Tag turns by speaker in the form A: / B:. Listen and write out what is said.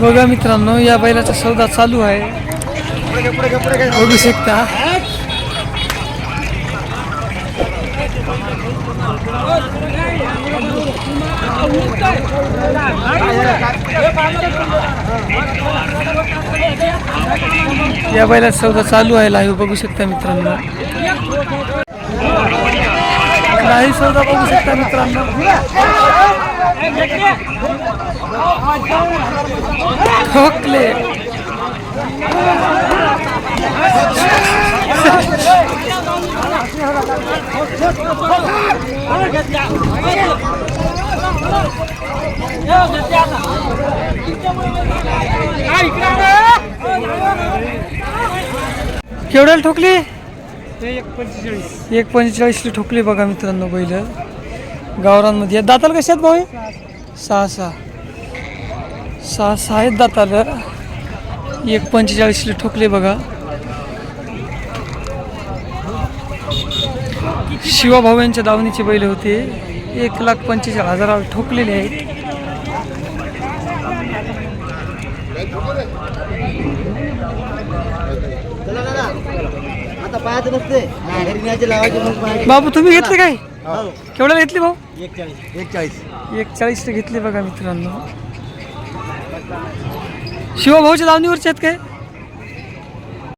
A: बघा मित्रांनो या बैलाचा सौदा चालू आहे. बघू शकता. या बैलाचा सौदा चालू आहे लाईव्ह बघू शकता मित्रांनो. काही सौदा बघू शकता मित्रांनो. ठोकले केवढ्याला ठोकली?
B: एक पंचेचाळीस.
A: एक पंचेचाळीसली ठोकली बघा मित्रांनो बैल. गावरांमध्ये दाताला कशात भाऊ? हे? सहा. सहा सहा. सहा आहेत दाताला. एक पंचेचाळीसली ठोकले बघा. शिवाभाऊ यांच्या दावणीचे बैल होते. एक लाख पंचेचाळीस हजाराला ठोकलेले आहेत.
C: आता पायाचं नसते घरी न्यायचे लावायचे मग पायाचे.
A: बाबू तुम्ही घेतले काय?
C: हो.
A: केवढ्याला घेतली भाऊ?
C: एकचाळीस. एकचाळीस.
A: एक चाळीसला घेतली बघा मित्रांनो. शिवभाऊच्या दावणीवरचे आहेत काय?